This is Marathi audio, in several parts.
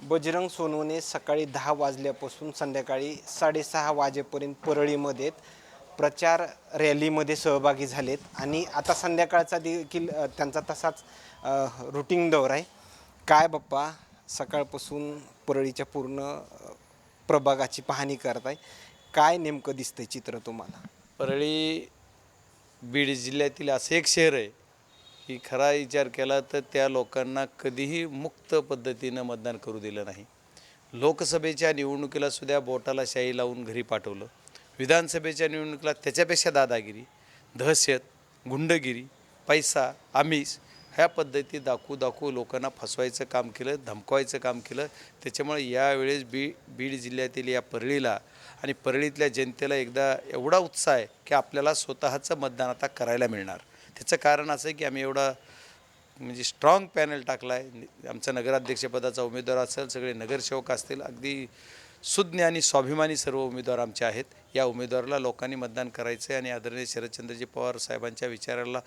बजरंग सोनवणे सकाळी दहा वाजल्यापासून संध्याकाळी साडेसहा वाजेपर्यंत परळीमध्ये प्रचार रॅलीमध्ये सहभागी झालेत. आणि आता संध्याकाळचा देखील त्यांचा तसाच रुटीन दौर आहे. काय बाप्पा सकाळपासून परळीच्या पूर्ण प्रभागाची पाहणी करताय. काय नेमकं दिसतंय चित्र तुम्हाला? परळी बीड जिल्ह्यातील असं एक शहर आहे की खरा विचार केला तर त्या लोकांना कधीही मुक्त पद्धतीनं मतदान करू दिलं नाही. लोकसभेच्या निवडणुकीला सुद्धा बोटाला शाई लावून घरी पाठवलं. विधानसभेच्या निवडणुकीला त्याच्यापेक्षा दादागिरी दहशत गुंडगिरी पैसा आमिष ह्या पद्धती दाखवू दाखवू लोकांना फसवायचं काम केलं धमकवायचं काम केलं. त्याच्यामुळे यावेळेस बी बीड जिल्ह्यातील या परळीला आणि परळीतल्या जनतेला एकदा एवढा उत्साह आहे की आपल्याला स्वतःचं मतदान आता करायला मिळणार. त्याचं कारण असं आहे की आम्ही एवढा म्हणजे स्ट्रॉंग पॅनल टाकला आहे आमचा नगराध्यक्षपदाचा उमेदवार असेल सगळे नगरसेवक असतील अगदी सुज्ञ आणि स्वाभिमानी सर्व उमेदवार आमचे आहेत. या उमेदवाराला लोकांनी मतदान करायचं आहे आणि आदरणीय शरदचंद्रजी पवार साहेबांच्या विचाराला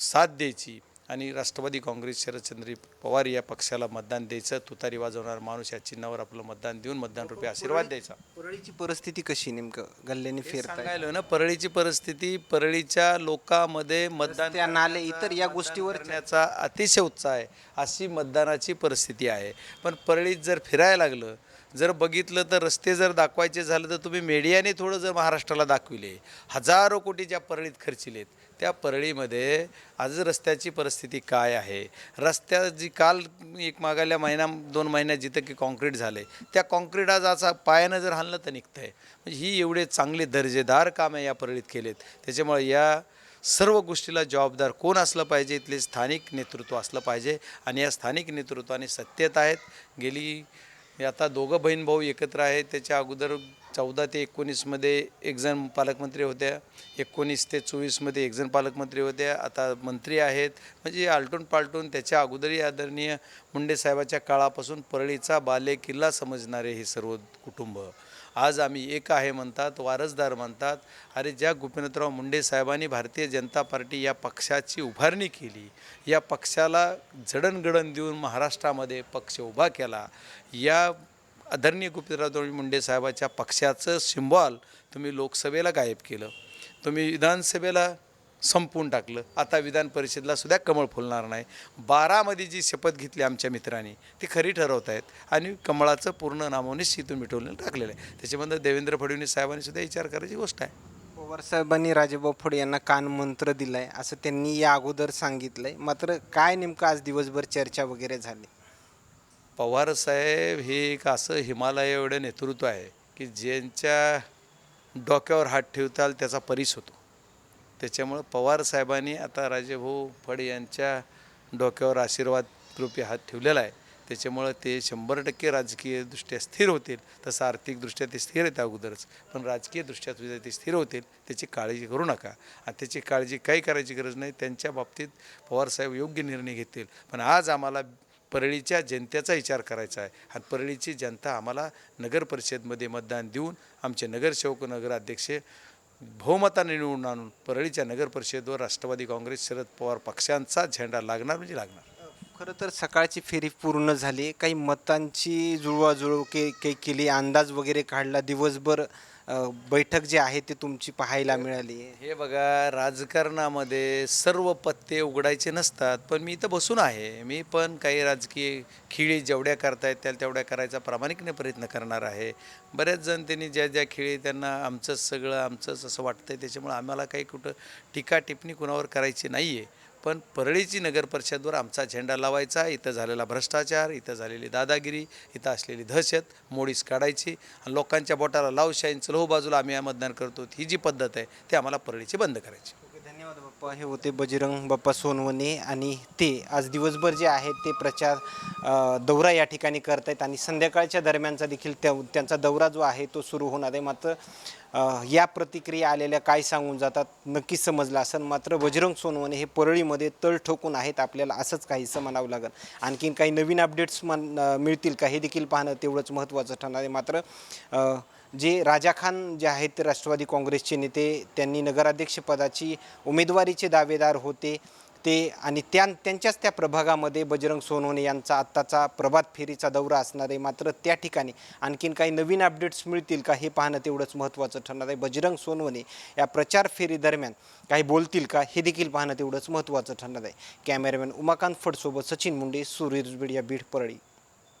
साथ द्यायची. आणि राष्ट्रवादी काँग्रेस शरदचंद्र पवार या पक्षाला मतदान द्यायचं तुतारी वाजवणार माणूस या चिन्हावर आपलं मतदान देऊन मतदान रुपये आशीर्वाद द्यायचा. परळीची परिस्थिती कशी नेमकं? गल्ल्याने फिरताय. सांगायला ना परळीची परिस्थिती परळीच्या लोकांमध्ये मतदान नाले इतर या गोष्टीवर करण्याचा अतिशय उत्साह आहे अशी मतदानाची परिस्थिती आहे. पण परळीत जर फिरायला लागलं जर बघितलं तर रस्ते जर दाखवायचे झालं तर तुम्ही मीडियाने थोडं जर महाराष्ट्राला दाखविले. हजारो कोटी ज्या परळीत खर्चिलेत त्या परळीमध्ये आज रस्त्याची परिस्थिती काय आहे? रस्त्या जी काल एक मागाल्या महिना दोन महिन्यात जिथं की कॉन्क्रीट झाले त्या कॉन्क्रीट आज असा पायानं जर हाणलं तर निघतं आहे म्हणजे ही एवढे चांगले दर्जेदार कामं या परळीत केलेत. त्याच्यामुळे या सर्व गोष्टीला जबाबदार कोण असलं पाहिजे? इथले स्थानिक नेतृत्व असलं पाहिजे. आणि या स्थानिक नेतृत्वाने सत्तेत आहेत. गेली आता दोघं बहीण भाऊ एकत्र आहे त्याच्या अगोदर चौदा ते एकोणीसमध्ये एकजण पालकमंत्री होत्या. एकोणीस ते चोवीसमध्ये एकजण पालकमंत्री होत्या. आता मंत्री आहेत. म्हणजे आलटून पालटून त्याच्या अगोदरही आदरणीय मुंडे साहेबाच्या काळापासून परळीचा बाले किल्ला समजणारे हे सर्व कुटुंब. आज आम्ही एक आहे म्हणतात वारसदार म्हणतात. अरे ज्या गोपीनाथराव मुंडे साहेबांनी भारतीय जनता पार्टी या पक्षाची उभारणी केली या पक्षाला जडणघडण देऊन महाराष्ट्रामध्ये पक्ष उभा केला या आदरणीय गोपीनाथराव मुंडे साहेबाच्या पक्षाचं सिम्बॉल तुम्ही लोकसभेला गायब केलं. तुम्ही विधानसभेला संपवून टाकलं. आता विधान परिषदेला सुद्धा कमळ फुलणार नाही. बारामध्ये जी शपथ घेतली आमच्या मित्रांनी ती खरी ठरवत आहेत. आणि कमळाचं पूर्ण नामोनिश्चितून मिटवलेलं टाकलेलं आहे. त्याच्यामध्ये देवेंद्र फडणवीस साहेबांनी सुद्धा विचार करायची गोष्ट आहे. पवार साहेबांनी राजेभाऊ फुडे यांना कान मंत्र आहे असं त्यांनी या अगोदर सांगितलं आहे मात्र काय नेमकं आज दिवसभर चर्चा वगैरे झाली? पवारसाहेब हे एक असं हिमालय एवढं नेतृत्व आहे की ज्यांच्या डोक्यावर हात ठेवताल त्याचा परीस होतो. त्याच्यामुळं पवार साहेबांनी आता राजेभाऊ फड यांच्या डोक्यावर आशीर्वाद रूपी हात ठेवलेला आहे. त्याच्यामुळं ते शंभर टक्के राजकीयदृष्ट्या स्थिर होतील. तसं आर्थिकदृष्ट्या ते स्थिर आहेत अगोदरच. पण राजकीयदृष्ट्या सुद्धा ते स्थिर होतील. त्याची काळजी करू नका. आणि त्याची काळजी काही करायची गरज नाही. त्यांच्या बाबतीत पवारसाहेब योग्य निर्णय घेतील. पण आज आम्हाला परळीच्या जनतेचा विचार करायचा आहे. आणि परळीची जनता आम्हाला नगर परिषदमध्ये मतदान देऊन आमचे नगरसेवक नगराध्यक्ष बहुमताने निवडून आणून परळीच्या नगर परिषदेवर राष्ट्रवादी काँग्रेस शरद पवार पक्षांचा झेंडा लागणार म्हणजे लागणार. खरं तर सकाळची फेरी पूर्ण झाली. काही मतांची जुळवाजुळव के काही केली. अंदाज वगैरे काढला. दिवसभर अ, बैठक जी आहे ती तुमची पाहायला मिळाली. हे बघा राजकारणामध्ये सर्व पत्ते उघडायचे नसतात. पण मी इथं बसून आहे. मी पण काही राजकीय खिळी जेवढ्या करता येत त्याला तेवढ्या करायचा प्रामाणिकने प्रयत्न करणार आहे. बऱ्याच जण त्यांनी ज्या ज्या खिळी त्यांना आमचंच सगळं आमचंच असं वाटतंय. त्याच्यामुळे आम्हाला काही कुठं टीका टिप्पणी कुणावर करायची नाही आहे पण परळीची नगरपरिषदवर आमचा झेंडा लावायचा. इथं झालेला भ्रष्टाचार इथं झालेली दादागिरी इथं असलेली दहशत मोडीस काढायची आणि लोकांच्या बोटाला लाव शाईन बाजूला आम्ही मतदान करतो. ही जी पद्धत आहे ते आम्हाला परळीची बंद करायची. ओके, धन्यवाद बाप्पा. हे होते बजरंग बाप्पा सोनवणे आणि ते आज दिवसभर जे आहेत ते प्रचार दौरा या ठिकाणी करत आहेत आणि संध्याकाळच्या दरम्यानचा देखील त्या त्यांचा दौरा जो आहे तो सुरू होणार आहे. मात्र या प्रतिक्रिया आलेल्या काय सांगून जातात नक्कीच समजलं असेल. मात्र बजरंग सोनवणे हे परळीमध्ये तळ ठोकून आहेत आपल्याला असंच काहीसं म्हणावं लागेल. आणखीन काही नवीन अपडेट्स मन मिळतील का हे देखील पाहणं तेवढंच महत्त्वाचं ठरणार आहे. मात्र जे राजा खान जे आहेत ते राष्ट्रवादी काँग्रेसचे नेते त्यांनी नगराध्यक्षपदाची उमेदवारीचे दावेदार होते. ते आणि त्या त्यांच्याच त्या प्रभागामध्ये बजरंग सोनवणे यांचा आत्ताचा प्रभात फेरीचा दौरा असणार आहे. मात्र त्या ठिकाणी आणखीन काही नवीन अपडेट्स मिळतील का हे पाहणं तेवढंच महत्त्वाचं ठरणार आहे. बजरंग सोनवणे या प्रचार फेरीदरम्यान काही बोलतील का हे देखील पाहणं तेवढंच महत्त्वाचं ठरणार आहे. कॅमेरामॅन उमाकांत फडसोबत सचिन मुंडे सूर्यज बीड या बीड परळी.